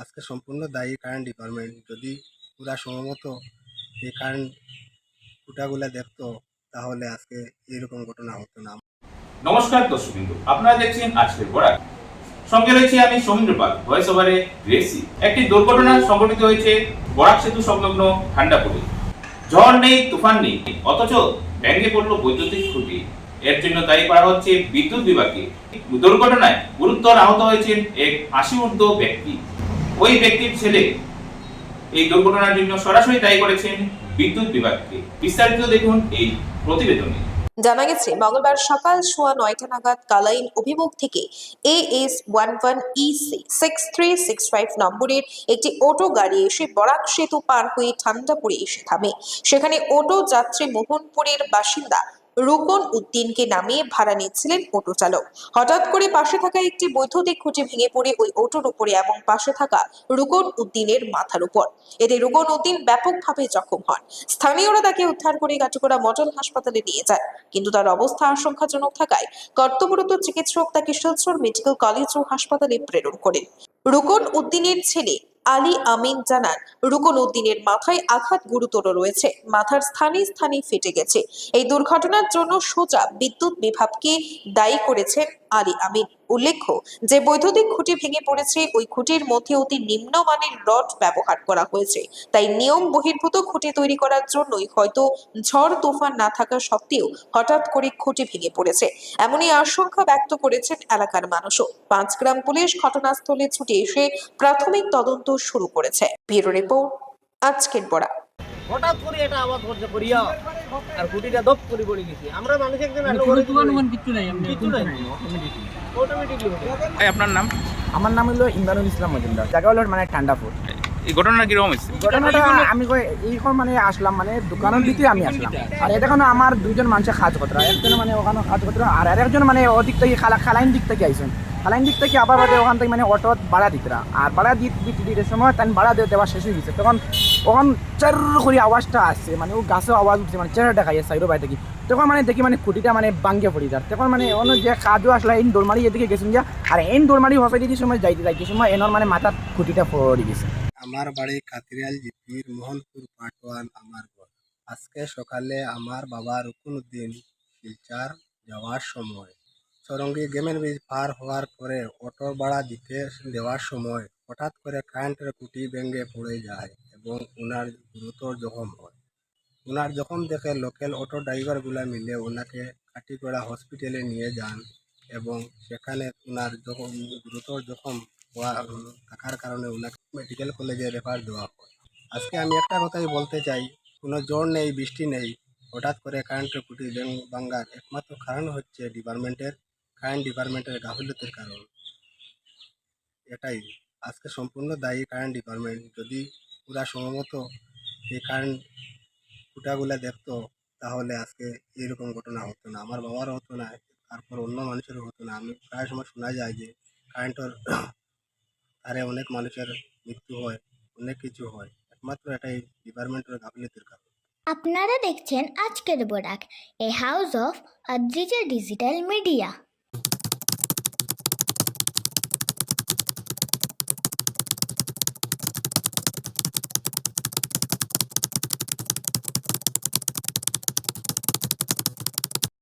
আজকে সম্পূর্ণ দায়ী কারেন্ট ডিপার্টমেন্ট যদি পুরা সময়মত এই কারেন্ট ফুটাগুলা দেখতো, তাহলে আজকে এরকম ঘটনা হতো না। নমস্কার দর্শকবিন্দু, আপনারা দেখছেন আজকের বরাক। সঙ্গে রয়েছে আমি সৌমিন্দ্র পাল ভয়েস ওভারে রেসি। একটি দুর্ঘটনা সংঘটিত হয়েছে বরাক সেতু সংলগ্ন ঠান্ডাপুরে। ঝড় নেই, তুফান নেই, অথচ ভেঙে পড়ল বৈদ্যুতিক খুঁটি। এর জন্য দায়ী করা হচ্ছে বিদ্যুৎ বিভাগকে। দুর্ঘটনায় গুরুতর আহত হয়েছেন এক আশি ব্যক্তি। ওই ব্যক্তির ছেলে। এই দুর্ঘটনার জন্য সরাসরি দায়ী করেছেন বিদ্যুৎ বিভাগকে। বিস্তারিত দেখুন এই প্রতিবেদনে। জানা গেছে, মঙ্গলবার সকাল সোয়া নয়টা নাগাদ কালাইন অভিমুখ থেকে A S one one EC six three six five নম্বরের একটি অটো গাড়ি এসে বরাক সেতু পার হয়ে ঠান্ডাপুরে এসে থামে। সেখানে অটো যাত্রী মোহনপুরের বাসিন্দা রুকন উদ্দিনকে নামিয়ে ভাড়া নিচ্ছিলেন অটো চালক হঠাৎ করে পাশে থাকা একটি বৈদ্যুতিক খুঁটি ভেঙে পড়ে ওই অটোর উপরে এবং পাশে থাকা রুকন উদ্দিনের মাথার উপর। এতে রুকন উদ্দিন ব্যাপকভাবে জখম হন। স্থানীয়রা তাকে উদ্ধার করে গাটুকড়া মডেল হাসপাতালে নিয়ে যায়। কিন্তু তার অবস্থা আশঙ্কাজনক থাকায় কর্তব্যরত চিকিৎসক তাকে শিলচর মেডিকেল কলেজ ও হাসপাতালে প্রেরণ করেন। রুকন উদ্দিনের ছেলে আলী আমিন জানান রুকন উদ্দিনের মাথায় আঘাত গুরুতর রয়েছে, মাথার স্থানে স্থানে ফেটে গেছে। এই দুর্ঘটনার জন্য সোজা বিদ্যুৎ বিভাগকে দায়ী করেছেন আলী আমিন। উল্লেখ্য যে বৈদ্যুতিক খুঁটি ভেঙে পড়েছে, ওই খুঁটির মধ্যে অতি নিম্নমানের রড ব্যবহার করা হয়েছে। তাই নিয়ম বহির্ভূত খুঁটি তৈরি করার জন্যই হয়তো ঝড় তুফান না থাকা সত্ত্বেও হঠাৎ করে খুঁটি ভেঙে পড়েছে। এমনই আশঙ্কা ব্যক্ত করেছেন এলাকার মানুষও। পাঁচগ্রাম পুলিশ ঘটনাস্থলে ছুটে এসে প্রাথমিক তদন্ত শুরু করেছে। ব্যুরো রিপোর্ট আজকের বড়া। হঠাৎ করে এটা আওয়াজ করছে করিয়া আর খুঁটিটা দপ করে পড়ে গেছে। আমরা মানুষ একজন কিচ্ছু নাই। এমনি কিছু নাই। অটোমেটিকলি আপনার নাম? আমার নাম হলো ইমরানুল ইসলাম মজুমদার জায়গা হলো মানে ঠান্ডাপুর। এই ঘটনা কীরকম হয়েছে? ঘটনাটা আমি কই এইখন মানে আসলাম মানে দোকানের দিকে আমি আসলাম। আর এটা কোনো আমার দুজন মানুষের কাজ একজন মানে ওখানে কাজ আর আরেকজন মানে ওদিক থেকে খালা খালাইন দিক থেকে আইসেন। খালাইন দিক থেকে আবার বাদে ওখান থেকে মানে অটো ভাড়া দিতরা আর ভাড়া দিতে দিতে দিতে সময় তাই দিয়ে দেওয়া শেষ হয়ে গেছে। তখন ওখান চার করে আওয়াজটা আসছে মানে ও গাছে আওয়াজ উঠছে মানে চেহারা দেখা দেখাই সাইডো বাই থেকে তখন মানে দেখি মানে খুঁটিটা মানে বাঙ্গে পড়ি যার তখন মানে অন্য যে কাজও আসলে, এই দৌড়মারি এদিকে গেছেন যা আর এই দৌড়মারি হসপিটালের সময় যাইতে যাইতে সময় এনার মানে মাথার খুঁটিটা পড়ে গেছে। আমার বাড়ি কাতিরিয়াল জিপির মোহনপুর পাটওয়ান আমার ঘর। আজকে সকালে আমার বাবা রুকুনুদ্দিন শিলচার যাওয়ার সময় সরঙ্গি গেমের ব্রিজ পার হওয়ার পরে অটো ভাড়া দিতে দেওয়ার সময় হঠাৎ করে কারেন্টের খুঁটি ভেঙে পড়ে যায় এবং ওনার গুরুতর জখম হয়। ওনার জখম দেখে লোকাল অটো ড্রাইভারগুলা মিলে ওনাকে কাটিগড়া হসপিটালে নিয়ে যান এবং সেখানে ওনার জখম গুরুতর জখম হওয়া থাকার কারণে ওনাকে মেডিকেল কলেজে রেফার দেওয়া হয়। আজকে আমি একটা কথাই বলতে চাই, কোনো জ্বর নেই, বৃষ্টি নেই, হঠাৎ করে কারেন্টের খুঁটি ভেঙ- ভাঙ্গার একমাত্র কারণ হচ্ছে ডিপার্টমেন্টের কারেন্ট ডিপার্টমেন্টের গাফিলতির কারণ। এটাই। আজকে সম্পূর্ণ দায়ী কারেন্ট ডিপার্টমেন্ট যদি পুরা সময়মত এই কারেন্ট ফুটাগুলা দেখতো, তাহলে আজকে এরকম ঘটনা হতো না। আমার বাবারও হতো না, তারপর অন্য মানুষেরও হতো না। আমি প্রায় সময় শোনা যায় যে কারেন্টের আরে অনেক মানুষের মৃত্যু হয়, অনেক কিছু হয়। একমাত্র এটাই ডিপার্টমেন্টের গাফিলতির কারণ। আপনারা দেখছেন আজকের Barak a house of Adrija digital media